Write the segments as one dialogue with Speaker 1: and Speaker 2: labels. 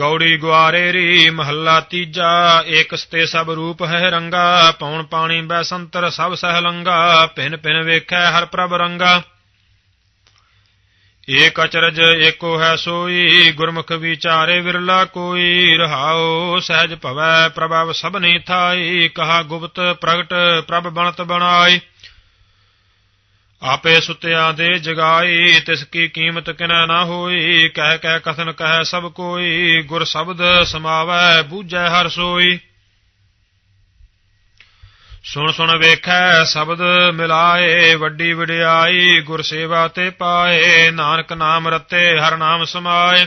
Speaker 1: ਗੌੜੀ ਗੁਆਰੇ ਰੀ, ਮਹੱਲਾ ਤੀਜਾ ਏਕਸ ਤੇ ਸਭ ਰੂਪ ਹੈ ਰੰਗਾ ਪੌਣ ਪਾਣੀ ਬੈਸੰਤਰ ਸਭ ਸਹਿ ਲੰਗਾ, ਭਿਨ ਭਿਨ ਵੇਖੈ ਹਰ ਪ੍ਰਭ ਰੰਗਾ। ਏਕ ਅਚਰਜ ਏਕੋ ਹੈ ਸੋਈ, ਗੁਰਮੁਖ ਵਿਚਾਰੇ ਵਿਰਲਾ ਕੋਈ, ਰਹਾਉ ਸਹਿਜ ਭਵੈ ਪ੍ਰਭਵ ਸਭਨੀ ਥਾਈ, ਕਹਾ ਗੁਪਤ ਪ੍ਰਗਟ ਪ੍ਰਭ ਬਣਤ ਬਣਾਈ। ਆਪੇ ਸੁਤਿਆਂ ਦੇ ਜਗਾਈ, ਤਿਸ ਕੀ ਕੀਮਤ ਕਿਨੈ ਨਾ ਹੋਈ, ਕਹਿ ਕਹਿ ਕਥਨ ਕਹਿ ਸਭ ਕੋਈ, ਗੁਰ ਸ਼ਬਦ ਸਮਾਵੈ, ਬੂਝੈ ਹਰ ਸੋਈ। ਸੁਣ ਸੁਣ ਵੇਖੈ, ਸ਼ਬਦ ਮਿਲਾਏ, ਵੱਡੀ ਵਡਿਆਈ, ਗੁਰ ਸੇਵਾ ਤੇ ਪਾਏ, ਨਾਨਕ ਨਾਮ ਰਤੇ, ਹਰ ਨਾਮ ਸਮਾਏ।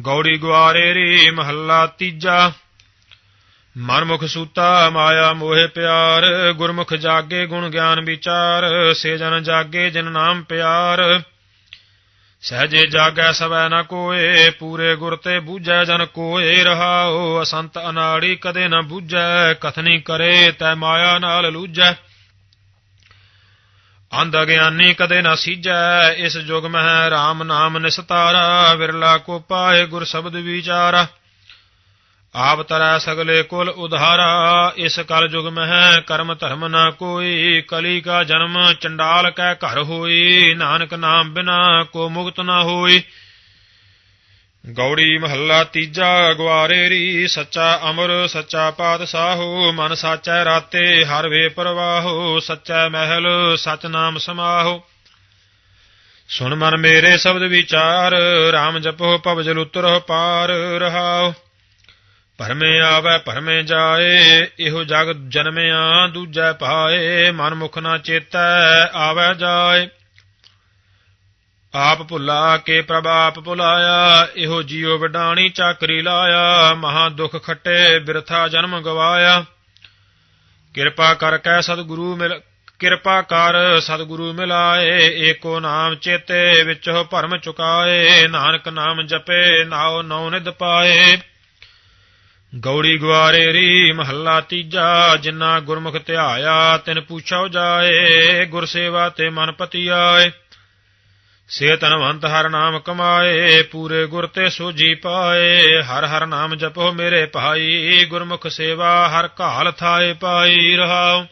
Speaker 1: ਗੌੜੀ ਗੁਆਰੇ ਰੀ, ਮਹੱਲਾ ਤੀਜਾ। ਮਨਮੁਖ ਸੂਤਾ ਮਾਇਆ ਮੋਹਿ ਪਿਆਰ, ਗੁਰਮੁਖ ਜਾਗੇ ਗੁਣ ਗਿਆਨ ਵਿਚਾਰ, ਸੇ ਜਨ ਜਾਗੇ ਜਿਨ ਨਾਮ ਪਿਆਰ। ਸਹਜੇ ਜਾਗੈ ਸਵੈ ਨ ਕੋਏ, ਪੂਰੇ ਗੁਰ ਤੇ ਬੂਝੈ ਜਨ ਕੋਏ ਰਹਾਓ ਅਸੰਤ ਅਨਾੜੀ ਕਦੇ ਨ ਬੂਝੈ, ਕਥਨੀ ਕਰੇ ਤੈ ਮਾਇਆ ਨਾਲ ਲੂਝੈ। ਅੰਧ ਗਿਆਨੀ ਕਦੇ ਨ ਸੀਜੈ ਇਸ ਜੁਗ ਮਹਿ RAM ਨਾਮ ਨਿਸਤਾਰਾ, ਵਿਰਲਾ ਕੋ ਪਾਏ ਗੁਰ ਸ਼ਬਦ ਵਿਚਾਰਾ। ਆਪ ਤਰੈ ਸਗਲੇ ਕੁਲ ਉਧਾਰਾ, ਇਸ ਕਲ ਜੁਗ ਮਹਿ ਕਰਮ ਧਰਮ ਨਾ ਕੋਈ, ਕਲੀ ਕਾ ਜਨਮ ਚੰਡਾਲ ਕੈ ਘਰ ਹੋਈ, ਨਾਨਕ ਨਾਮ ਬਿਨਾ ਕੋ ਮੁਕਤ ਨਾ ਹੋਈ। ਗੌੜੀ ਮਹੱਲਾ ਤੀਜਾ ਗਵਾਰੇ ਰੀ, ਸੱਚਾ ਅਮਰ, ਸੱਚਾ ਪਾਤਸ਼ਾਹੋ, ਮਨ ਸਾਚੈ ਰਾਤੇ, ਹਰ ਵੇ ਪ੍ਰਵਾਹੋ, ਸੱਚਾ ਮਹਿਲ ਸਚ ਨਾਮ ਸਮਾਹੋ। ਸੁਣ ਮਨ ਮੇਰੇ ਸ਼ਬਦ ਵਿਚਾਰ RAM ਜਪੋ ਭਵ ਜਲ ਉਤਰੋ ਪਾਰ ਰਹਾਓ ਭਰਮੇ ਆਵੈ ਭਰਮੇ ਜਾਏ, ਇਹੋ ਜਗ ਜਨਮਿਆ ਦੂਜੈ ਪਾਏ ਮਨ ਮੁਖ ਨਾ ਚੇਤੈ ਆਵੈ ਜਾਏ। ਆਪ ਭੁਲਾ ਕੇ ਪ੍ਰਭ ਆਪ ਭੁਲਾਇਆ, ਇਹੋ ਜੀਉ ਵਡਾਣੀ ਚਾਕਰੀ ਲਾਇਆ, ਮਹਾ ਦੁਖ ਖੱਟੇ ਬਿਰਥਾ ਜਨਮ ਗਵਾਇਆ। ਕਿਰਪਾ ਕਰਕੇ ਕੈ ਸਤਿਗੁਰੂ ਮਿਲ, ਕਿਰਪਾ ਕਰ ਸਤਿਗੁਰੂ ਮਿਲਾਏ, ਏਕੋ ਨਾਮ ਚੇਤੇ ਵਿੱਚੋ ਭਰਮ ਚੁਕਾਏ, ਨਾਨਕ ਨਾਮ ਜਪੇ, ਨਾਉ ਨੌ ਨਿਦ ਪਾਏ। ਗੌੜੀ ਗਵਾਰੇ ਰੀ ਮਹੱਲਾ ਤੀਜਾ ਜਿਨ੍ਹਾਂ ਗੁਰਮੁਖ ਧਿਆਇਆ ਤਿਨ ਪੁੱਛਾਉ ਜਾਏ, ਗੁਰ ਸੇਵਾ ਤੇ ਮਨ ਪਤੀ ਆਏ ਸੇ ਤਨਵੰਤ ਹਰ ਨਾਮ ਕਮਾਏ, ਪੂਰੇ ਗੁਰ ਤੇ ਸੋਜੀ ਪਾਏ। ਹਰ ਹਰ ਨਾਮ ਜਪੋ ਮੇਰੇ ਭਾਈ, ਗੁਰਮੁਖ ਸੇਵਾ ਹਰ ਘਾਲ ਥਾਏ ਪਾਈ ਰਹਾਉ।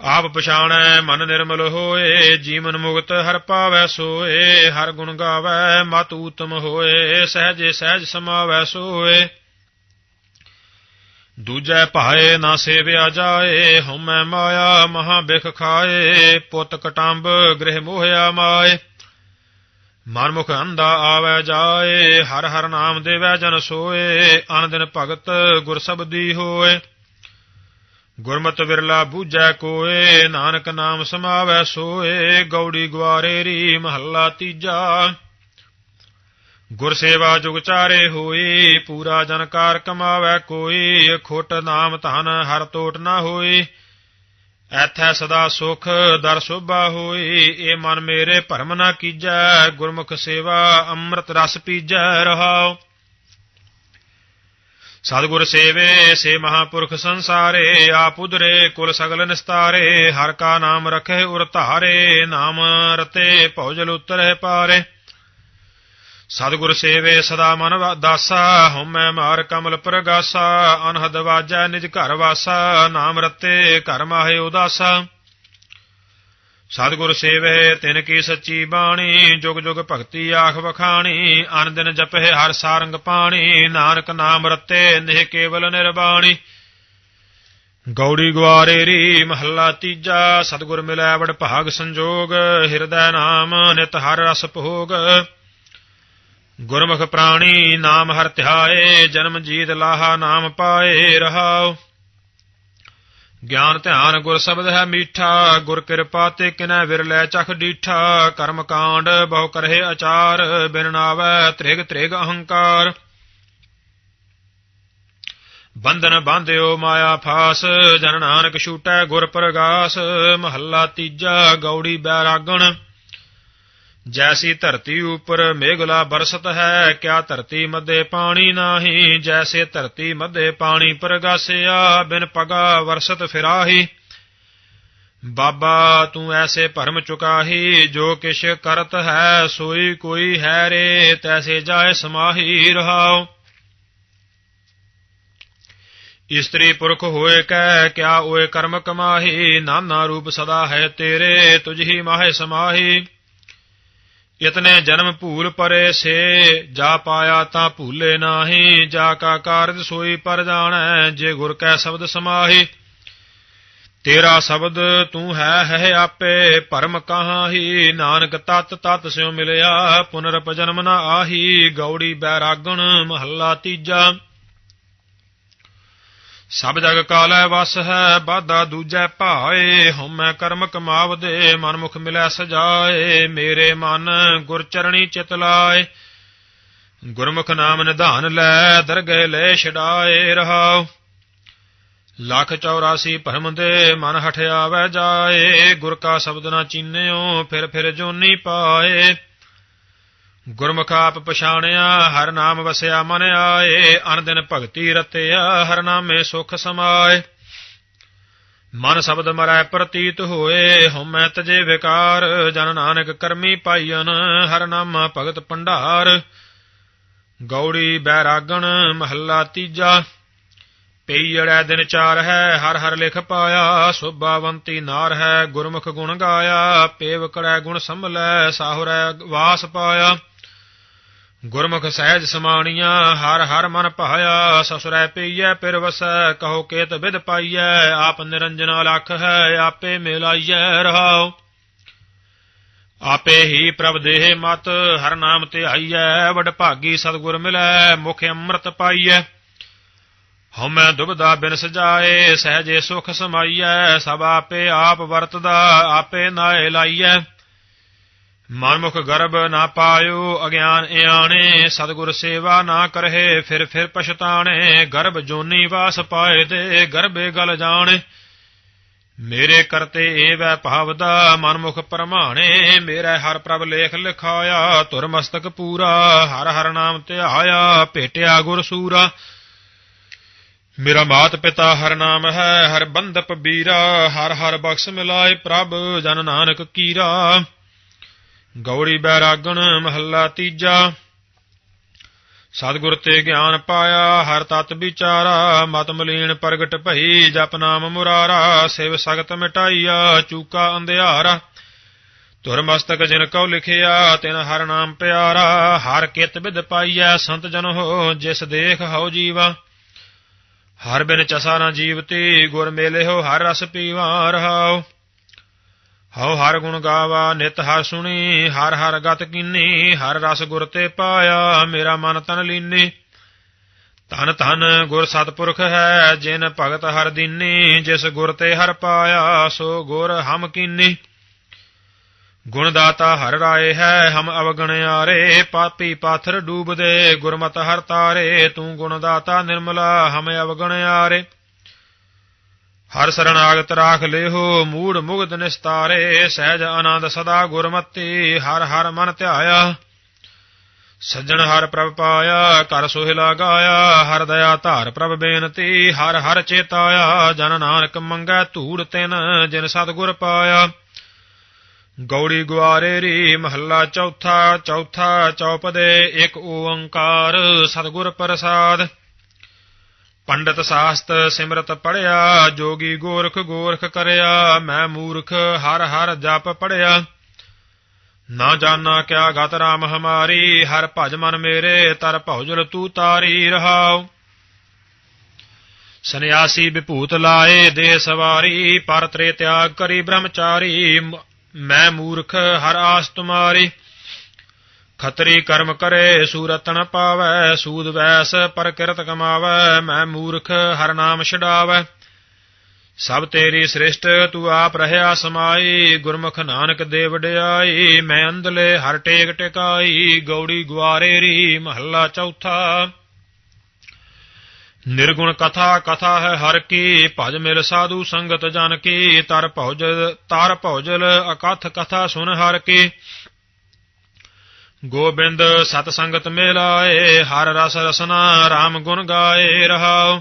Speaker 1: ਆਪ ਪਛਾਣੈ, ਮਨ ਨਿਰਮਲ ਹੋਏ, ਜੀਵਨ ਮੁਕਤ ਹਰ ਪਾਵੈ ਸੋਏ, ਹਰ ਗੁਣ ਗਾਵੈ, ਮਤ ਊਤਮ ਹੋਏ, ਸਹਜੇ ਸਹਿਜ ਸਮਾਵੈ ਸੋਏ। ਦੂਜੈ ਭਾਏ ਨਾ ਸੇਵਿਆ ਜਾਏ, ਹਉਮੈ ਮਾਇਆ ਮਹਾ ਬਿਖ ਖਾਏ, ਪੁੱਤ ਕਟੰਬ ਗ੍ਰਹਿ ਮੋਹਿਆ ਮਾਏ। ਮਨਮੁਖ ਅੰਧਾ ਆਵੈ ਜਾਏ, ਹਰ ਹਰ ਨਾਮ ਦੇਵੈ ਜਨ ਸੋਏ ਅਨ ਦਿਨ ਭਗਤ ਗੁਰ ਸਬਦੀ ਹੋਏ। ਗੁਰਮਤਿ ਵਿਰਲਾ ਬੂਝੈ ਕੋਏ, ਨਾਨਕ ਨਾਮ ਸਮਾਵੈ ਸੋਏ, ਗੌੜੀ ਗਵਾਰੇ ਰੀ ਮਹੱਲਾ ਤੀਜਾ। ਗੁਰ ਸੇਵਾ ਜੁਗ ਚਾਰੇ ਹੋਈ ਪੂਰਾ ਜਨਕਾਰ ਕਮਾਵੈ ਕੋਈ ਖੋਟ ਨਾਮ ਧਨ ਹਰ ਤੋਟ ਨਾ ਹੋਈ ਐਥੈ ਸਦਾ ਸੁਖ ਦਰ ਸੋਭਾ ਹੋਈ ਏ ਮਨ ਮੇਰੇ ਭਰਮ ਨਾ ਕੀਜੈ, ਗੁਰਮੁਖ ਸੇਵਾ ਅੰਮ੍ਰਿਤ ਰਸ ਪੀਜੈ ਰਹਾਓ ਸਤਿਗੁਰ ਸੇਵੇ, ਸੇ ਮਹਾਪੁਰਖ ਸੰਸਾਰੇ, ਆਪ ਉਦਰੇ, ਕੁਲ ਸਗਲ ਨਿਸਤਾਰੇ, ਹਰ ਕਾ ਨਾਮ ਰਖੇ ਉਰ ਧਾਰੇ, ਨਾਮ ਰਤੇ ਭਉਜਲ ਉਤਰੇ ਪਾਰੇ। ਸਤਿਗੁਰ ਸੇਵੇ, ਸਦਾ ਮਨ ਦਾਸਾ, ਹਉਮੈ ਮਾਰ ਕਮਲ ਪ੍ਰਗਾਸਾ, ਅਨਹਦ ਵਾਜੈ ਨਿਜ ਘਰ ਵਾਸਾ, ਨਾਮ ਰਤੇ ਘਰ ਮਾਹੇ ਉਦਾਸਾ। ਸਤਿਗੁਰ ਸੇਵੇ, ਤਿਨ ਕੀ ਸੱਚੀ ਬਾਣੀ, ਜੁਗ ਜੁਗ ਭਗਤੀ ਆਖ ਵਖਾਣੀ, ਅਨ ਦਿਨ ਜਪੇ ਹਰ ਸਾਰੰਗ ਪਾਣੀ, ਨਾਨਕ ਨਾਮ ਰਤੇ, ਨਿਹ ਕੇਵਲ ਨਿਰਬਾਣੀ। ਗੌੜੀ ਗਵਾਰੇ ਰੀ, ਮਹੱਲਾ ਤੀਜਾ, ਸਤਿਗੁਰ ਮਿਲੈ ਵਡ ਭਾਗ ਸੰਜੋਗ, ਹਿਰਦੈ ਨਾਮ ਨਿਤ ਹਰ ਰਸ ਭੋਗ। ਗੁਰਮੁਖ ਪ੍ਰਾਣੀ, ਨਾਮ ਹਰ ਧਿਆਏ, ਜਨਮ ਜੀਤ ਲਾਹਾ ਨਾਮ ਪਾਏ ਰਹਾਓ ਗਿਆਨ ਧਿਆਨ ਗੁਰ ਸ਼ਬਦ ਹੈ ਮੀਠਾ, ਗੁਰ ਕਿਰਪਾ ਤੇ ਕਿਨੈ ਵਿਰਲੇ ਚਖ ਡੀਠਾ, ਕਰਮ ਕਾਂਡ ਬਹੁ ਕਰਹਿ ਆਚਾਰ, ਬਿਨ ਨਾਵੈ ਤ੍ਰਿਗ ਤ੍ਰਿਗ ਅਹੰਕਾਰ। ਬੰਧਨ ਬਾਂਧਿਓ ਮਾਇਆ ਫਾਸ, ਜਨ ਨਾਨਕ ਛੂਟੈ ਗੁਰ ਪ੍ਰਗਾਸ, ਮਹੱਲਾ ਤੀਜਾ ਗੌੜੀ ਬੈਰਾਗਣ। ਜੈਸੀ ਧਰਤੀ ਉਪਰ ਮੇਘਲਾ ਬਰਸਤ ਹੈ, ਕਿਆ ਧਰਤੀ ਮੱਦੇ ਪਾਣੀ ਨਾਹੀ? ਜੈਸੇ ਧਰਤੀ ਮੱਦੇ ਪਾਣੀ ਪ੍ਰਗਾਸਿਆ, ਬਿਨ ਪਗਾ ਵਰਸਤ ਫਿਰਾਹੀ। ਬਾਬਾ, ਤੂੰ ਐਸੇ ਭਰਮ ਚੁਕਾਹੀ, ਜੋ ਕਿਛ ਕਰਤ ਹੈ, ਸੋਈ ਕੋਈ ਹੈ ਰੇ, ਤੈਸੇ ਜਾਏ ਸਮਾਹੀ ਰਹਾਓ ਇਸਤਰੀ ਪੁਰਖ ਹੋਏ ਕੈ ਕਿਆ ਓਏ ਕਰਮ ਕਮਾਹੀ? ਨਾਨਾ ਰੂਪ ਸਦਾ ਹੈ ਤੇਰੇ, ਤੁਝ ਹੀ ਮਾਹੇ ਸਮਾਹੀ। ਇਤਨੇ ਜਨਮ ਭੂਲ ਪਰੇ ਸੇ, ਜਾ ਪਾਇਆ ਤਾਂ ਭੂਲੇ ਨਾਹੀ, ਜਾ ਕਾ ਕਾਰਜ ਸੋਈ ਪਰ ਜਾਣੈ, ਜੇ ਗੁਰ ਕੈ ਸ਼ਬਦ ਸਮਾਹੀ। ਤੇਰਾ ਸ਼ਬਦ ਤੂੰ ਹੈ ਹੈ ਆਪੇ, ਭਰਮ ਕਹਾਹੀ, ਨਾਨਕ ਤਤ ਤਤ ਸਿਉ ਮਿਲਿਆ ਪੁਨਰਪ ਜਨਮ ਨਾ ਆਹੀ, ਗੌੜੀ ਬੈਰਾਗਣ ਮਹੱਲਾ ਤੀਜਾ। ਸਭ ਜਗ ਕਾਲੈ ਵਸ ਹੈ ਬਾਧਾ ਦੂਜੈ ਭਾਏ ਹਉਮੈ ਕਰਮ ਕਮਾਵਦੇ, ਮਨਮੁਖ ਮਿਲੈ ਸਜਾਏ, ਮੇਰੇ ਮਨ ਗੁਰ ਚਰਣੀ ਚਿਤ ਲਾਏ। ਗੁਰਮੁਖ ਨਾਮ ਨਿਧਾਨ ਲੈ, ਦਰਗਹਿ ਲੈ ਛਡਾਏ ਰਹਾਉ। ਲੱਖ 84 ਭਰਮ ਦੇ ਮਨ ਹਠਿਆਵੈ ਜਾਏ, ਗੁਰ ਕਾ ਸ਼ਬਦ ਨਾ ਚੀਨਿਓ, ਫਿਰ ਫਿਰ ਜੋਨੀ ਪਾਏ। ਗੁਰਮੁਖ ਆਪ ਪਛਾਣਿਆ, ਹਰ ਨਾਮ ਵਸਿਆ ਮਨ ਆਏ ਅਨਦਿਨ ਭਗਤੀ ਰਤਿਆ, ਹਰ ਨਾਮੇ ਸੁਖ ਸਮਾਏ। ਮਨ ਸ਼ਬਦ ਮਰੈ ਪ੍ਰਤੀਤ ਹੋਏ, ਹਉਮੈ ਤਜੇ ਵਿਕਾਰ, ਜਨ ਨਾਨਕ ਕਰਮੀ ਪਾਈਨ ਹਰ ਨਾਮ ਭਗਤ ਭੰਡਾਰ। ਗੌੜੀ ਬੈਰਾਗਣ, ਮਹੱਲਾ ਤੀਜਾ ਪਈੜੈ ਦਿਨ ਚਾਰ ਹੈ, ਹਰ ਹਰ ਲਿਖ ਪਾਇਆ, ਸੁਭਾਵੰਤੀ ਨਾਰ ਹੈ, ਗੁਰਮੁਖ ਗੁਣ ਗਾਇਆ, ਪੇਵਕੜੈ ਗੁਣ ਸੰਭਲੈ, ਸਾਹੁਰੈ ਵਾਸ ਪਾਇਆ। ਗੁਰਮੁਖ ਸਹਿਜ ਸਮਾਣੀਆਂ, ਹਰ ਹਰ ਮਨ ਭਾਇਆ, ਸਸੁਰੈ ਪਈਐ ਪਿਰ ਵਸੈ, ਕਹੋ ਕੇਤ ਵਿਦ ਪਾਈਐ, ਆਪ ਨਿਰੰਜਨ ਅਲਖ ਹੈ, ਆਪੇ ਮਿਲਾਈਐ ਰਹਾਉ। ਆਪੇ ਹੀ ਪ੍ਰਭ ਦੇਹ ਮਤ, ਹਰ ਨਾਮ ਤੇ ਆਈਐ, ਵਡ ਭਾਗੀ ਸਤਿਗੁਰ ਮਿਲੈ, ਮੁਖ ਅੰਮ੍ਰਿਤ ਪਾਈਐ। ਹਉਮੈ ਦੁਬਦਾ ਬਿਨ ਸਜਾਏ, ਸਹਜੇ ਸੁਖ ਸਮਾਈਐ, ਸਭ ਆਪੇ ਆਪ ਵਰਤਦਾ, ਆਪੇ ਨਾਏ ਲਾਈਐ। ਮਨਮੁਖ ਗਰਭ ਨਾ ਪਾਇਓ, ਅਗਿਆਨ ਇਆਣੇ ਸਤਿਗੁਰ ਸੇਵਾ ਨਾ ਕਰਹਿ, ਫਿਰ ਫਿਰ ਪਛਤਾਣੇ, ਗਰਭ ਜੋਨੀ ਵਾਸ ਪਾਏ ਤੇ ਗਰਭੇ ਗਲ ਜਾਣੇ। ਮੇਰੇ ਕਰਤੇ ਏ ਵੈ ਭਾਵਦਾ ਮਨਮੁਖ ਪਰਮਾਣੇ, ਮੇਰਾ ਹਰ ਪ੍ਰਭ ਲੇਖ ਲਿਖਾਇਆ ਤੁਰ ਮਸਤਕ ਪੂਰਾ, ਹਰ ਹਰ ਨਾਮ ਧਿਆਇਆ, ਭੇਟਿਆ ਗੁਰ ਸੂਰਾ। ਮੇਰਾ ਮਾਤ ਪਿਤਾ ਹਰ ਨਾਮ ਹੈ, ਹਰ ਬੰਦਪ ਬੀਰਾ, ਹਰ ਹਰ ਬਖਸ਼ ਮਿਲਾਏ ਪ੍ਰਭ, ਜਨ ਨਾਨਕ ਕੀਰਾ। ਗੌੜੀ ਬੈਰਾਗਣ, ਮਹੱਲਾ ਤੀਜਾ। ਸਤਿਗੁਰ ਤੇ ਗਿਆਨ ਪਾਇਆ, ਹਰ ਤਤ ਵਿਚਾਰਾ, ਮਤ ਮਲੀਨ ਪ੍ਰਗਟ ਭਈ, ਜਪ ਨਾਮ ਮੁਰਾਰਾ, ਸਿਵ ਸਗਤ ਮਿਟਾਈਆ, ਚੂਕਾ ਅੰਧਿਆਰਾ। ਤੁਰ ਮਸਤਕ ਜਿਨ ਕਉ ਲਿਖਿਆ, ਤਿਨ ਹਰ ਨਾਮ ਪਿਆਰਾ। ਹਰ ਕਿਤ ਵਿਦ ਪਾਈਐ, ਸੰਤ ਜਨ ਹੋ, ਜਿਸ ਦੇਖ ਹਉ ਜੀਵਾ। ਹਰ ਬਿਨ ਚਸਾ ਨਾ ਜੀਵਤੀ, ਗੁਰ ਮੇਲੇ ਹੋ, ਹਰ ਰਸ ਪੀਵਾ ਰਹਾਓ ਹਉ ਹਰ ਗੁਣ ਗਾਵਾ, ਨਿਤ ਹਰ ਸੁਣੀ, ਹਰ ਹਰ ਗਤ ਕੀਨੀ, ਹਰ ਰਸ ਗੁਰ ਤੇ ਪਾਇਆ, ਮੇਰਾ ਮਨ ਤਨ ਲੀਨੀ। ਧਨ ਧਨ ਗੁਰ ਸਤਪੁਰਖ ਹੈ, ਜਿਨ ਭਗਤ ਹਰ ਦੀਨੀ, ਜਿਸ ਗੁਰ ਤੇ ਹਰ ਪਾਇਆ, ਸੋ ਗੁਰ ਹਮ ਕੀਨੀ। ਗੁਣ ਦਾਤਾ ਹਰ ਰਾਏ ਹੈ, ਹਮ ਅਵਗਣਿਆਰੇ ਪਾਪੀ ਪਾਥਰ ਡੂਬਦੇ, ਗੁਰਮਤ ਹਰ ਤਾਰੇ, ਤੂੰ ਗੁਣ ਦਾਤਾ ਨਿਰਮਲਾ, ਹਮ ਅਵਗਣਿਆਰੇ ਹਰ ਸਰਣਾਗਤ ਰਾਖ ਲੇਹੋ, ਮੂੜ ਮੁਗਧ ਨਿਸਤਾਰੇ, ਸਹਿਜ ਆਨੰਦ ਸਦਾ ਗੁਰਮਤੀ, ਹਰ ਹਰ ਮਨ ਧਿਆਇਆ। ਸੱਜਣ ਹਰ ਪ੍ਰਭ ਪਾਇਆ ਕਰ ਸੋਹਿਲਾ ਗਾਇਆ, ਹਰ ਦਇਆ ਧਾਰ ਪ੍ਰਭ ਬੇਨਤੀ, ਹਰ ਹਰ ਚੇਤਾਇਆ, ਜਨ ਨਾਨਕ ਮੰਗੈ ਧੂੜ ਤਿਨ, ਜਿਨ ਸਤਗੁਰ ਪਾਇਆ। ਗੌੜੀ ਗੁਆਰੇ ਰੀ, ਮਹੱਲਾ ਚੌਥਾ ਚੌਥਾ ਚੌਪਦੇ, ਇੱਕ ਓੰਕਾਰ, ਸਤਗੁਰ ਪ੍ਰਸਾਦ। ਪੰਡਤ ਸਾਸਤ ਸਿਮਰਤ ਪੜਿਆ, ਜੋਗੀ ਗੋਰਖ ਗੋਰਖ ਕਰਿਆ, ਮੈਂ ਮੂਰਖ ਹਰ ਹਰ ਜਪ ਪੜਿਆ। ਨਾ ਜਾਣਾ ਕਿਆ ਗਤ ਰਾਮ ਹਮਾਰੀ, ਹਰ ਭਜ ਮਨ ਮੇਰੇ, ਤਰ ਭਉਜਲ ਤੂ ਤਾਰੀ ਰਹਾਉ। ਸੰਿਆਸੀ ਵਿਭੂਤ ਲਾਏ ਦੇਹ ਸਵਾਰੀ, ਪਰ ਤ੍ਰੇ ਤਿਆਗ ਕਰੀ ਬ੍ਰਹਮਚਾਰੀ ਮੈਂ ਮੂਰਖ ਹਰ ਆਸ ਤੁਮਾਰੀ। ਖਤਰੀ ਕਰਮ ਕਰੇ ਸੂਰਤ ਨ ਪਾਵੈ, ਸੂਦ ਵੈਸ ਪਰ ਕਿਰਤ ਕਮਾਵੈ, ਮੈਂ ਮੂਰਖ ਹਰ ਨਾਮ ਛਡਾਵੈ। ਸਭ ਤੇਰੀ ਸ੍ਰਿਸ਼ਟ, ਤੂੰ ਆਪ ਰਹਿਆ ਸਮਾਈ, ਗੁਰਮੁਖ ਨਾਨਕ ਦੇ ਵਡਿਆਈ ਮੈਂ ਅੰਦਲੇ ਹਰ ਟੇਕ ਟਿਕਾਈ, ਗੌੜੀ ਗੁਆਰੇ ਰੀ ਮਹੱਲਾ ਚੌਥਾ। ਨਿਰਗੁਣ ਕਥਾ ਕਥਾ ਹੈ ਹਰ ਕੀ, ਭਜ ਮਿਲ ਸਾਧੂ ਸੰਗਤ ਜਨ ਕੀ, ਤਰ ਭੌਜਲ ਤਰ ਭੌਜਲ ਅਕਥ ਕਥਾ ਸੁਨ ਹਰ ਕੀ। ਗੋਬਿੰਦ ਸਤ ਸੰਗਤ ਮਿਲਾਏ, ਹਰ ਰਸ ਰਸਨਾ RAM ਗੁਣ ਗਾਏ ਰਹਾਉ।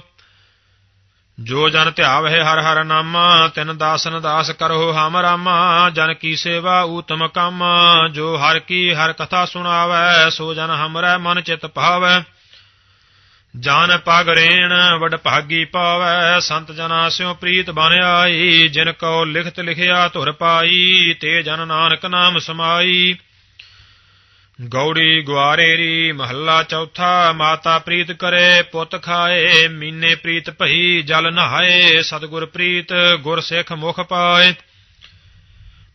Speaker 1: ਜੋ ਜਨ ਧਿਆਵਹਿ ਹਰ ਹਰ ਨਾਮਾ, ਤਿਨ ਦਾਸਨ ਦਾਸ ਕਰੋ ਹਮ ਰਾਮਾ। ਜਨ ਕੀ ਸੇਵਾ ਊਤਮ ਕੰਮ, ਜੋ ਹਰ ਕੀ ਹਰ ਕਥਾ ਸੁਣਾਵੈ, ਸੋ ਜਨ ਹਮਰੈ ਮਨ ਚਿਤ ਭਾਵੈ। ਜਾਨ ਪਗ ਰੇਣ, ਵਡ ਭਾਗੀ ਪਾਵੈ, ਸੰਤ ਜਨਾ ਸਿਉ ਪ੍ਰੀਤ ਬਨ ਆਈ। ਜਿਨ ਕੋ ਲਿਖਤ ਲਿਖਿਆ ਧੁਰ ਪਾਈ, ਤੇ ਜਨ ਨਾਨਕ ਨਾਮ ਸਮਾਈ। ਗੌੜੀ ਗੁਆਰੇਰੀ, ਮਹੱਲਾ ਚੌਥਾ, ਮਾਤਾ ਪ੍ਰੀਤ ਕਰੇ, ਪੁੱਤ ਖਾਏ ਮੀਨੇ ਪ੍ਰੀਤ ਭਈ, ਜਲ ਨਹਾਏ, ਸਤਿਗੁਰ ਪ੍ਰੀਤ, ਗੁਰ ਸਿੱਖ ਮੁਖ ਪਾਏ।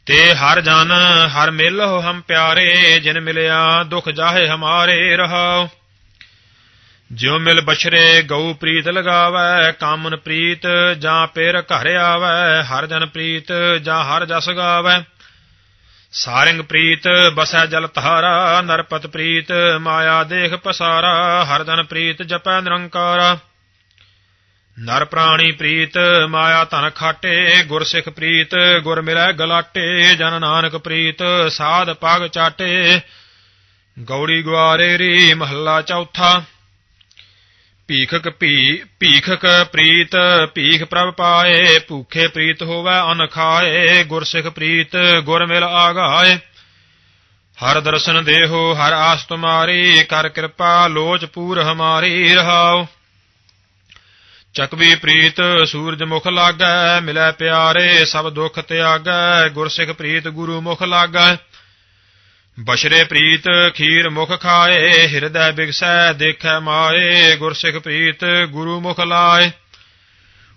Speaker 1: ਤੇ ਹਰ ਜਨ, ਹਰ ਮਿਲਹੁ ਹਮ ਪਿਆਰੇ, ਜਿਨ ਮਿਲਿਆ ਦੁਖ ਜਾਹੇ ਹਮਾਰੇ ਰਹਾਓ ਜਿਉ ਮਿਲ ਬਛਰੇ, ਗਊ ਪ੍ਰੀਤ ਲਗਾਵੈ, ਕਾਮਨ ਪ੍ਰੀਤ, ਜਾਂ ਪੇਰ ਘਰ ਆਵੈ, ਹਰ ਜਨ ਪ੍ਰੀਤ, ਜਾਂ ਹਰ ਜਸ ਗਾਵੈ। ਸਾਰਿੰਗ ਪ੍ਰੀਤ, ਬਸੈ ਜਲ ਤਹਾਰਾ ਨਰਪਤ ਪ੍ਰੀਤ, ਮਾਇਆ ਦੇਖ ਪਸਾਰਾ, ਹਰਦਨ ਪ੍ਰੀਤ ਜਪੈ ਨਿਰੰਕਾਰ। ਨਰ ਪ੍ਰਾਣੀ ਪ੍ਰੀਤ, ਮਾਇਆ ਧਨ ਖਾਟੇ ਗੁਰ ਸਿੱਖ ਪ੍ਰੀਤ, ਗੁਰ ਮਿਲੈ ਗਲਾਟੇ, ਜਨ ਨਾਨਕ ਪ੍ਰੀਤ, ਸਾਧ ਪਗ ਚਾਟੇ। ਗੌੜੀ ਗਵਾਰੇ ਰੀ ਮਹੱਲਾ ਚੌਥਾ। ਭੀਖਕ ਭੀ, ਭੀਖਕ ਪ੍ਰੀਤ, ਭੀਖ ਪ੍ਰਭ ਪਾਏ, ਭੂਖੇ ਪ੍ਰੀਤ ਹੋਵੇ, ਅਨ ਖਾਏ ਗੁਰ ਸਿੱਖ ਪ੍ਰੀਤ, ਗੁਰ ਮਿਲ ਆਗਾਏ। ਹਰ ਦਰਸ਼ਨ ਦੇਹੋ, ਹਰ ਆਸ ਤੁਮਾਰੀ, ਕਰ ਕਿਰਪਾ, ਲੋਚ ਪੂਰ ਹਮਾਰੀ ਰਹਾਓ ਚਕਵੀ ਪ੍ਰੀਤ, ਸੂਰਜ ਮੁਖ ਲਾਗੈ, ਮਿਲੈ ਪਿਆਰੇ, ਸਭ ਦੁਖ ਤਿਆਗੈ, ਗੁਰਸਿੱਖ ਪ੍ਰੀਤ, ਗੁਰੂ ਮੁਖ ਲਾਗੈ। ਬਸ਼ਰੇ ਪ੍ਰੀਤ, ਖੀਰ ਮੁਖ ਖਾਏ, ਹਿਰਦੈ ਬਿਗਸੈ, ਦੇਖੈ ਮਾਏ, ਗੁਰਸਿਖ ਪ੍ਰੀਤ, ਗੁਰੂ ਮੁਖ ਲਾਏ।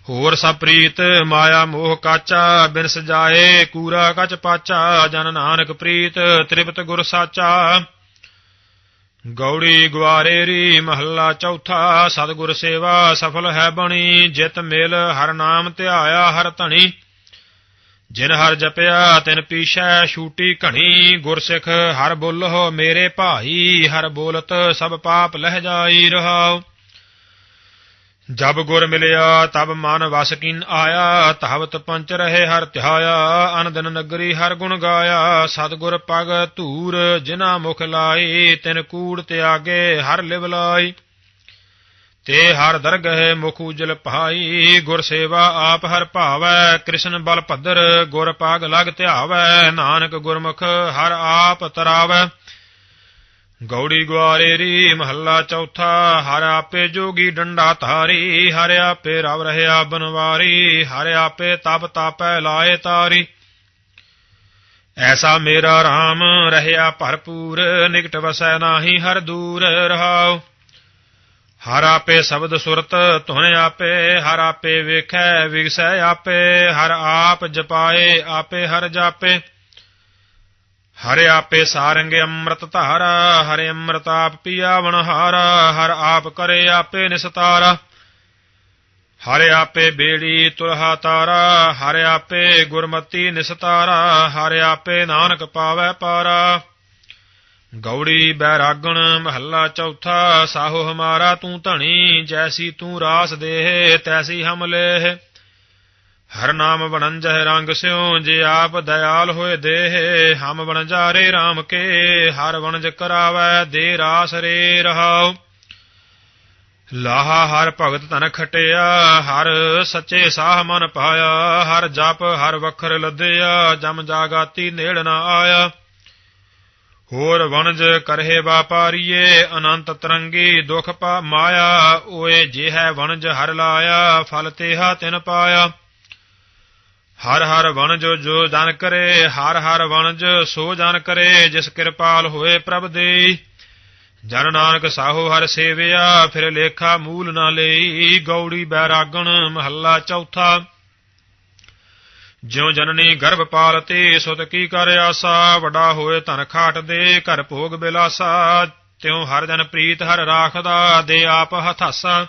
Speaker 1: ਹੋਰ ਸਭ ਪ੍ਰੀਤ, ਮਾਇਆ ਮੋਹ ਕਾਚਾ ਬਿਨ ਸਜਾਏ ਕੂਰਾ ਕਚ ਪਾਚਾ, ਜਨ ਨਾਨਕ ਪ੍ਰੀਤ, ਤ੍ਰਿਪਤ ਗੁਰ ਸਾਚਾ। ਗੌੜੀ ਗਵਾਰੇ ਰੀ ਮਹੱਲਾ ਚੌਥਾ, ਸਤਿਗੁਰ ਸੇਵਾ, ਸਫਲ ਹੈ ਬਣੀ, ਜਿਤ ਮਿਲ, ਹਰ ਨਾਮ ਧਿਆਇਆ, ਹਰ ਧਣੀ। ਜਿਨ ਹਰ ਜਪਿਆ ਤਿਨ ਪੀਛੈ ਛੂਟੀ ਘਣੀ, ਗੁਰਸਿੱਖ ਹਰ ਬੋਲਹੁ ਮੇਰੇ ਭਾਈ, ਹਰ ਬੋਲਤ ਸਭ ਪਾਪ ਲਹਿ ਜਾਈ ਰਹਾਉ। ਜਬ ਗੁਰ ਮਿਲਿਆ ਤਬ ਮਨ ਵਸ ਕੀਨ ਆਇਆ ਤਹਵਤ ਪੰਚ ਰਹੇ ਹਰ ਧਿਆਇਆ, ਅਨੰਦਨ ਨਗਰੀ ਹਰ ਗੁਣ ਗਾਇਆ। ਸਤਗੁਰ ਪਗ ਧੂਰ ਜਿਨਾ ਮੁਖ ਲਾਈ, ਤਿਨ ਕੂੜ ਤਿਆਗੇ ਹਰ ਲਿਵ ਲਾਈ। ਤੇ ਹਰ ਦਰਗਹਿ ਮੁਖ ਉਜਲ ਭਾਈ ਗੁਰ ਸੇਵਾ ਆਪ ਹਰ ਭਾਵੈ, ਕ੍ਰਿਸ਼ਨ ਬਲ ਭਦਰ ਗੁਰ ਪਾਗ ਲਗ ਧਿਆਵੈ, ਨਾਨਕ ਗੁਰਮੁਖ ਹਰ ਆਪ ਤਰਾਵੈ। ਗੌੜੀ ਗੁਆਰੇ ਰੀ ਮਹੱਲਾ ਚੌਥਾ, ਹਰ ਆਪੇ ਜੋਗੀ ਡੰਡਾ ਧਾਰੀ, ਹਰ ਆਪੇ ਰਵ ਰਹਿਆ ਬਨਵਾਰੀ, ਹਰ ਆਪੇ ਤਪ ਤਾਪੈ ਲਾਏ ਤਾਰੀ। ਐਸਾ ਮੇਰਾ RAM ਰਹਿਆ ਭਰਪੂਰ, ਨਿਕਟ ਵਸੈ ਨਾਹੀ ਹਰ ਦੂਰ ਰਹਾਓ ਹਰ ਆਪੇ ਸ਼ਬਦ ਸੁਰਤ ਧੁਨ ਆਪੇ, ਹਰ ਆਪੇ ਵੇਖੈ, ਵਿਗਸੈ ਆਪੇ, ਹਰ ਆਪ ਜਪਾਏ, ਆਪੇ ਹਰ ਜਾਪੇ। ਹਰ ਆਪੇ ਸਾਰੰਗ ਅੰਮ੍ਰਿਤ ਧਾਰਾ, ਹਰ ਅੰਮ੍ਰਿਤ ਆਪ ਪੀਆਵਣ ਹਾਰਾ ਹਰ ਆਪ ਕਰੇ ਆਪੇ ਨਿਸਤਾਰਾ। ਹਰ ਆਪੇ ਬੇੜੀ ਤੁਲਹਾ ਤਾਰਾ, ਹਰ ਆਪੇ ਗੁਰਮਤੀ ਨਿਸਤਾਰਾ, ਹਰ ਆਪੇ ਨਾਨਕ ਪਾਵੈ ਪਾਰਾ। ਗੌੜੀ ਬੈਰਾਗਣ ਮਹੱਲਾ ਚੌਥਾ, ਸਾਹੋ ਹਮਾਰਾ ਤੂੰ ਧਣੀ, ਜੈਸੀ ਤੂੰ ਰਾਸ ਦੇਹ, ਤੈਸੀ ਹਮ ਲੇਹ। ਹਰ ਨਾਮ ਬਣੰਜਹਿ ਰੰਗ ਸਿਉ, ਜੇ ਆਪ ਦਇਆਲ ਹੋਏ ਦੇਹ। ਹਮ ਬਣਜਾਰੇ RAM ਕੇ, ਹਰ ਵਣਜ ਕਰਾਵੈ ਦੇ ਰਾਸ ਰੇ ਰਹਾਉ। ਲਾਹਾ ਹਰ ਭਗਤ ਤਨ ਖਟਿਆ, ਹਰ ਸੱਚੇ ਸਾਹ ਮਨ ਪਾਇਆ, ਹਰ ਜਪ ਹਰ ਵਖਰ ਲੱਦਿਆ, ਜਮ ਜਾਗਾਤੀ ਨੇੜ ਨਾ ਆਇਆ। ਹੋਰ ਵਣਜ ਕਰਹਿ ਵਾਪਾਰੀਏ, ਅਨੰਤ ਤਰੰਗੀ ਦੁਖ ਪਾ ਮਾਇਆ, ਓਏ ਜਿਹ ਵਣਜ ਹਰ ਲਾਇਆ, ਫਲ ਤੇਹਾ ਤਿਨ ਪਾਇਆ। ਹਰ ਹਰ ਵਣਜ ਜੋ ਜਨ ਕਰੇ, ਹਰ ਹਰ ਵਣਜ ਸੋ ਜਨ ਕਰੇ, ਜਿਸ ਕਿਰਪਾਲ ਹੋਏ ਪ੍ਰਭ ਦੇ। ਜਨ ਨਾਨਕ ਸਾਹੋ ਹਰ ਸੇਵਿਆ, ਫਿਰ ਲੇਖਾ ਮੂਲ ਨਾ ਲਈ, ਗੌੜੀ ਬੈਰਾਗਣ ਮਹੱਲਾ ਚੌਥਾ। ਜਿਉ ਜਨਨੀ ਗਰਭ ਪਾਲਤੇ ਸੁਤ ਕੀ ਕਰ ਆਸਾ, ਵੱਡਾ ਹੋਏ ਧਨ ਖਾਟ ਦੇ, ਘਰ ਭੋਗ ਬਿਲਾਸਾ। ਤਿਉ ਹਰ ਜਨ ਪ੍ਰੀਤ ਹਰ ਰਾਖਦਾ, ਦੇ ਆਪ ਹਥਾਸਾ।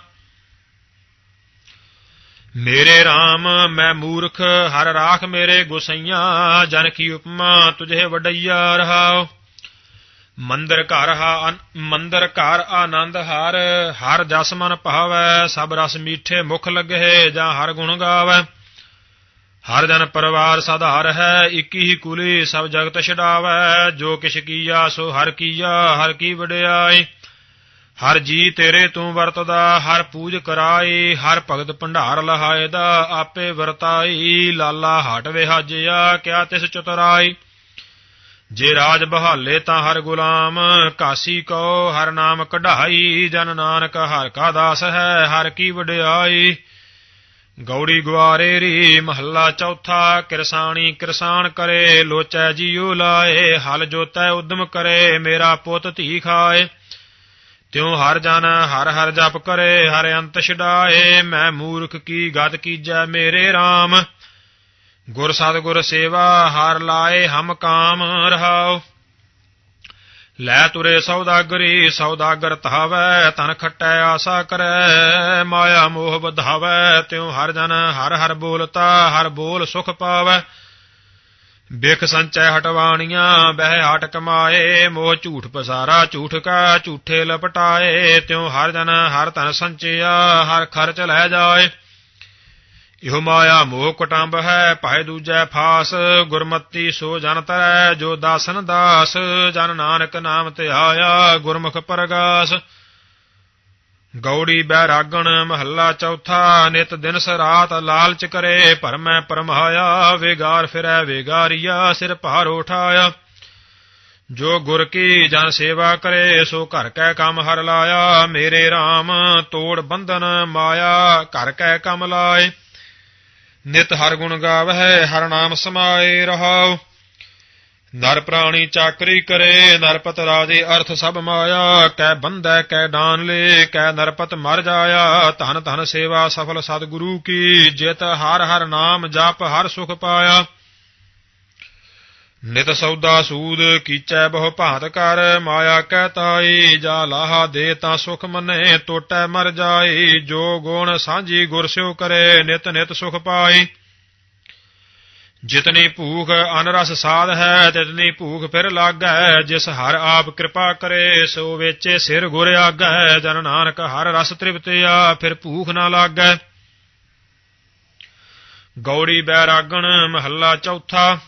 Speaker 1: ਮੇਰੇ RAM ਮੈਂ ਮੂਰਖ, ਹਰ ਰਾਖ ਮੇਰੇ ਗੁਸਈਆ। ਜਨ ਕੀ ਉਪਮਾ, ਤੁਝੇ ਵਡਈਆ ਰਹਾਉ ਮੰਦਰ ਘਰ ਹਾ ਮੰਦਰ ਘਰ ਆਨੰਦ ਹਰ। ਹਰ ਜਸ ਮਨ ਭਾਵੈ, ਸਭ ਰਸ ਮੀਠੇ ਮੁਖ ਲੱਗੇ, ਜਾਂ ਹਰ ਗੁਣ ਗਾਵੈ। ਹਰ ਜਨ ਪਰਿਵਾਰ ਸਾਧਾਰ ਹੈ, ਇਕੀ ਹੀ ਕੁਲੀ ਸਭ ਜਗਤ ਛਡਾਵੈ, ਜੋ ਕਿਛ ਕੀਆ ਸੋ ਹਰ ਕੀਆ, ਹਰ ਕੀ ਵਡਿਆਈ। ਹਰ ਜੀ ਤੇਰੇ ਤੂੰ ਵਰਤਦਾ, ਹਰ ਪੂਜ ਕਰਾਈ, ਹਰ ਭਗਤ ਭੰਡਾਰ ਲਹਾਏ ਦਾ ਆਪੇ ਵਰਤਾਈ, ਲਾਲਾ ਹਟ ਵਿਹਾਜਿਆ, ਕਿਆ ਤਿਸ ਚਤੁਰਾਈ। ਜੇ ਰਾਜ ਬਹਾਲੇ ਤਾਂ ਹਰ ਗੁਲਾਮ, ਕਾਸੀ ਕੋ ਹਰ ਨਾਮ ਕਢਾਈ, ਜਨ ਨਾਨਕ ਹਰ ਕਾ ਦਾਸ ਹੈ, ਹਰ ਕੀ ਵਡਿਆਈ। ਗੌੜੀ ਗੁਆਰੇ ਰੀ ਮਹੱਲਾ ਚੌਥਾ, ਕਿਰਸਾਣੀ ਕਿਰਸਾਨ ਕਰੇ, ਲੋਚੈ ਜੀਉ ਲਾਏ, ਹਲ ਜੋਤੈ ਉਦਮ ਕਰੇ, ਮੇਰਾ ਪੁੱਤ ਧੀ ਖਾਏ। ਤਿਉ ਹਰ ਜਨ ਹਰ ਹਰ ਜਪ ਕਰੇ, ਹਰ ਅੰਤ ਛਡਾਏ, ਮੈਂ ਮੂਰਖ ਕੀ ਗਤ ਕੀਜੈ ਮੇਰੇ RAM ਗੁਰ ਸਤਿਗੁਰ ਸੇਵਾ ਹਰ ਲਾਏ, ਹਮ ਕਾਮ ਰਹਾਓ ਲੈ ਤੁਰੇ ਸੌਦਾਗਰੀ, ਸੌਦਾਗਰ ਧਾਵੈ ਤਨ ਖੱਟੈ, ਆਸਾ ਕਰੈ, ਮਾਇਆ ਮੋਹ ਵਧਾਵੈ, ਤਿਉ ਹਰ ਜਨ ਹਰ ਹਰ ਬੋਲਤਾ, ਹਰ ਬੋਲ ਸੁਖ ਪਾਵੈ। ਬਿਖ ਸੰਚੈ ਹਟਵਾਣੀਆਂ, ਬਹਿ ਹਟ ਕਮਾਏ, ਮੋਹ ਝੂਠ ਪਸਾਰਾ, ਝੂਠ ਕਾ ਝੂਠੇ ਲਪਟਾਏ, ਤਿਉ ਹਰ ਜਨ ਹਰ ਧਨ ਸੰਚਿਆ, ਹਰ ਖਰਚ ਲੈ ਜਾਏ। ਇਹੋ ਮਾਇਆ ਮੋਹ ਕਟੰਬ ਹੈ ਭਾਇ ਦੂਜੈ ਫਾਸ, ਗੁਰਮਤੀ ਸੋ ਜਨ ਤਰੈ, ਜੋ ਦਾਸਨ ਦਾਸ, ਜਨ ਨਾਨਕ ਨਾਮ ਤੇ ਆਇਆ, ਗੁਰਮੁਖ ਪਰਗਾਸ। ਗੌੜੀ ਬੈਰਾਗਣ ਮਹੱਲਾ ਚੌਥਾ, ਨਿਤ ਦਿਨ ਰਾਤ ਲਾਲਚ ਕਰੇ, ਭਰਮੈ ਪਰਮਾਇਆ, ਵੇਗਾਰ ਫਿਰੈ ਵੇਗਾਰੀਆ, ਸਿਰ ਭਾਰ ਉਠਾਇਆ। ਜੋ ਗੁਰ ਕੀ ਜਨ ਸੇਵਾ ਕਰੇ, ਸੋ ਘਰ ਕੈ ਕੰਮ ਹਰ ਲਾਇਆ। ਮੇਰੇ RAM ਤੋੜ ਬੰਧਨ ਮਾਇਆ, ਘਰ ਕੈ ਕੰਮ ਲਾਏ। ਨਿਤ ਹਰ ਗੁਣ ਗਾਵਹਿ, ਹਰ ਨਾਮ ਸਮਾਏ ਰਹਾਉ। ਨਰ ਪ੍ਰਾਣੀ ਚਾਕਰੀ ਕਰੇ, ਨਰਪਤ ਰਾਜੇ ਅਰਥ ਸਭ ਮਾਇਆ। ਕੈ ਬੰਧੈ, ਕੈ ਡਾਨ ਲੇ, ਕੈ ਨਰਪਤ ਮਰ ਜਾਇਆ। ਧਨ ਧਨ ਸੇਵਾ ਸਫਲ ਸਤਿਗੁਰੂ ਕੀ, ਜਿਤ ਹਰ ਹਰ ਨਾਮ ਜਪ ਹਰ ਸੁਖ ਪਾਇਆ। ਨਿਤ ਸੌਦਾ ਸੂਦ ਕੀਚੈ ਬਹੁ ਭਾਂਤ ਕਰ, ਮਾਇਆ ਕਹਿ ਤਾਈ, ਜਾ ਲਾਹਾ ਦੇ ਤਾਂ ਸੁਖ ਮਨੇ, ਟੋਟੈ ਮਰ ਜਾਈ, ਜੋ ਗੁਣ ਸਾਂਝੀ ਗੁਰ ਸਿਓ ਕਰੇ, ਨਿਤ ਨਿਤ ਸੁਖ ਪਾਈ। ਜਿਤਨੀ ਭੂਖ ਅਨਰਸ ਸਾਧ ਹੈ, ਤਿਤਨੀ ਭੂਖ ਫਿਰ ਲਾਗੈ, ਜਿਸ ਹਰ ਆਪ ਕਿਰਪਾ ਕਰੇ, ਸੋ ਵੇਚੇ ਸਿਰ ਗੁਰ ਆਗੈ, ਜਨ ਨਾਨਕ ਹਰ ਰਸ ਤ੍ਰਿਪਤਿਆ, ਫਿਰ ਭੂਖ ਨਾ ਲਾਗੈ। ਗੌੜੀ ਬੈਰਾਗਣ ਮਹੱਲਾ ਚੌਥਾ।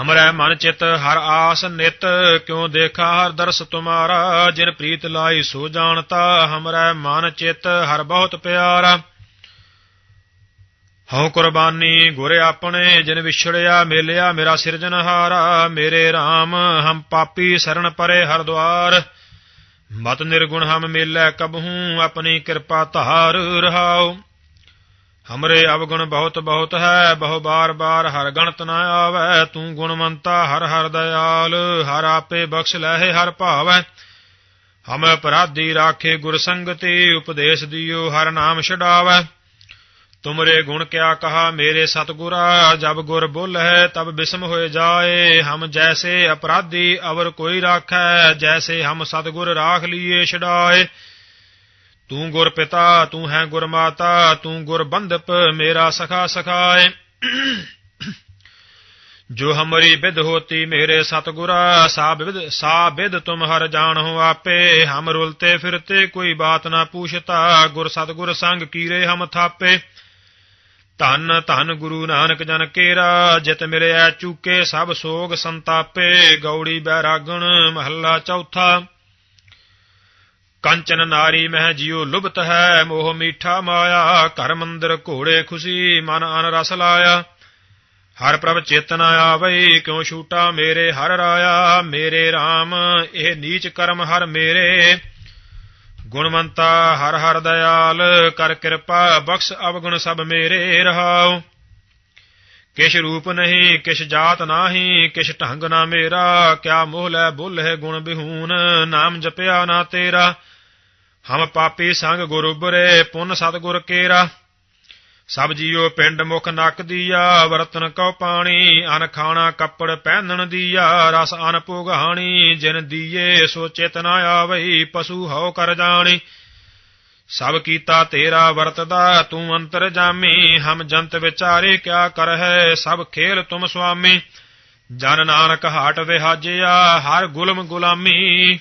Speaker 1: ਹਮਰੈ ਮਨ ਚਿਤ ਹਰ ਆਸ ਨਿਤ, ਕਿਉ ਦੇਖਾ ਹਰ ਦਰਸ ਤੁਮਾਰਾ, ਜਿਨ ਪ੍ਰੀਤ ਲਾਈ ਸੋ ਜਾਣਤਾ, ਹਮਰੇ ਮਨ ਚਿਤ ਹਰ ਬਹੁਤ ਪਿਆਰਾ। ਹਉ ਕੁਰਬਾਨੀ ਗੁਰ ਆਪਣੇ, ਜਿਨ ਵਿਛੜਿਆ ਮੇਲਿਆ ਮੇਰਾ ਸਿਰਜਨਹਾਰਾ ਮੇਰੇ RAM ਹਮ ਪਾਪੀ ਸਰਣ ਪਰੇ ਹਰ ਦਵਾਰ। ਮਤ ਨਿਰਗੁਣ ਹਮ ਮੇਲੇ ਕਬਹੂ, ਆਪਣੀ ਕਿਰਪਾ ਧਾਰ ਰਹਾਉ। ਹਮਰੇ ਅਵਗੁਣ ਬਹੁਤ ਬਹੁਤ ਹੈ ਬਹੁ ਬਾਰ ਬਾਰ ਹਰ ਗਣਤ ਨ ਆਵੈ ਤੂੰ ਗੁਣਵੰਤਾ ਹਰ ਹਰ ਦਇਆਲ ਹਰ ਆਪੇ ਬਖਸ਼ ਲਹਿ ਹਰ ਭਾਵੈ ਹਮ ਅਪਰਾਧੀ ਰਾਖੇ ਗੁਰ ਸੰਗਤੀ ਉਪਦੇਸ਼ ਦਿਓ ਹਰ ਨਾਮ ਛਡਾਵੈ ਤੁਮਰੇ ਗੁਣ ਕਿਆ ਕਹਾ ਮੇਰੇ ਸਤਗੁਰਾ ਜਬ ਗੁਰ ਬੋਲਹਿ ਤਬ ਬਿਸਮ ਹੋਏ ਜਾਏ ਹਮ ਜੈਸੇ ਅਪਰਾਧੀ ਅਵਰ ਕੋਈ ਰਾਖੈ ਜੈਸੇ ਹਮ ਸਤਗੁਰ ਰਾਖ ਲੀਏ ਛਡਾਏ ਤੂੰ ਗੁਰ ਪਿਤਾ, ਤੂੰ ਹੈ ਗੁਰ ਮਾਤਾ, ਤੂੰ ਗੁਰ ਬੰਧਪ, ਮੇਰਾ ਸਖਾ ਸਖਾਏ। ਜੋ ਹਮਰੀ ਬਿਦ ਹੋਤੀ ਮੇਰੇ ਸਤਗੁਰਾ ਸਾ ਬਿਦ ਤੁਮ ਹਰ ਜਾਣੋ ਆਪੇ। ਹਮ ਰੁਲਤੇ ਫਿਰਤੇ ਕੋਈ ਬਾਤ ਨਾ ਪੁੱਛਤਾ, ਗੁਰ ਸਤਗੁਰ ਸੰਗ ਕੀਰੇ ਹਮ ਥਾਪੇ। ਧੰਨ ਧੰਨ ਗੁਰੂ ਨਾਨਕ ਜਨ ਕੇਰਾ, ਜਿਤ ਮਿਲਿਆ ਚੂਕੇ ਸਭ ਸੋਗ ਸੰਤਾਪੇ। ਗੌੜੀ ਬੈਰਾਗਣ ਮਹੱਲਾ ਚੌਥਾ। ਕੰਚਨ ਨਾਰੀ ਮਹਿ ਜਿਉ ਲੁਭਤ ਹੈ, ਮੋਹ ਮੀਠਾ ਮਾਇਆ, ਘਰ ਮੰਦਰ ਘੋੜੇ ਖੁਸ਼ੀ, ਮਨ ਅਨ ਰਸ ਲਾਇਆ। ਹਰ ਪ੍ਰਭ ਚੇਤਨ ਆਵਈ, ਕਿਉ ਛੂਟਾ ਮੇਰੇ ਹਰ ਰਾਇਆ? ਮੇਰੇ RAM ਇਹ ਨੀਚ ਕਰਮ ਹਰ ਮੇਰੇ। ਗੁਣਵੰਤਾ ਹਰ ਹਰ ਦਇਆਲ, ਕਰ ਕਿਰਪਾ ਬਖਸ਼ ਅਵਗੁਣ ਸਭ ਮੇਰੇ ਰਹਾਉ। ਕਿਛ ਰੂਪ ਨਹੀਂ, ਕਿਛ ਜਾਤ ਨਾਹੀ, ਕਿਛ ਢੰਗ ਨਾ ਮੇਰਾ। ਕਿਆ ਮੋਹ ਲੈ ਬੁੱਲ ਹੈ ਗੁਣ ਬਿਹੂਨ, ਨਾਮ ਜਪਿਆ ਨਾ ਤੇਰਾ। ਹਮ ਪਾਪੀ ਸੰਗ ਗੁਰ ਉਬਰੇ ਪੁੰਨ ਸਤਗੁਰ ਕੇਰਾ। ਸਭ ਜੀਓ ਪਿੰਡ ਮੁਖ ਨਕ ਦੀਆ, ਵਰਤਨ ਕਉ ਪਾਣੀ, ਅਨ ਖਾਣਾ ਕੱਪੜ ਪਹਿਨਣ ਦੀਆ, ਰਸ ਅਨ ਭੋਗਾਣੀ, ਜਿਨ ਦੀਏ ਸੋ ਚੇਤਨ ਆਵਈ, ਪਸ਼ੂ ਹਉ ਕਰ ਜਾਣੀ। ਸਭ ਕੀਤਾ ਤੇਰਾ ਵਰਤਦਾ, ਤੂੰ ਅੰਤਰ ਜਾਮੀ, ਹਮ ਜੰਤ ਵਿਚਾਰੇ ਕਿਆ ਕਰ ਹੈ ਸਭ ਖੇਲ ਤੁਮ ਸੁਆਮੀ। ਜਨ ਨਾਨਕ ਹਾਟ ਵਿਹਾਜਿਆ, ਹਰ ਗੁਲਮ ਗੁਲਾਮੀ।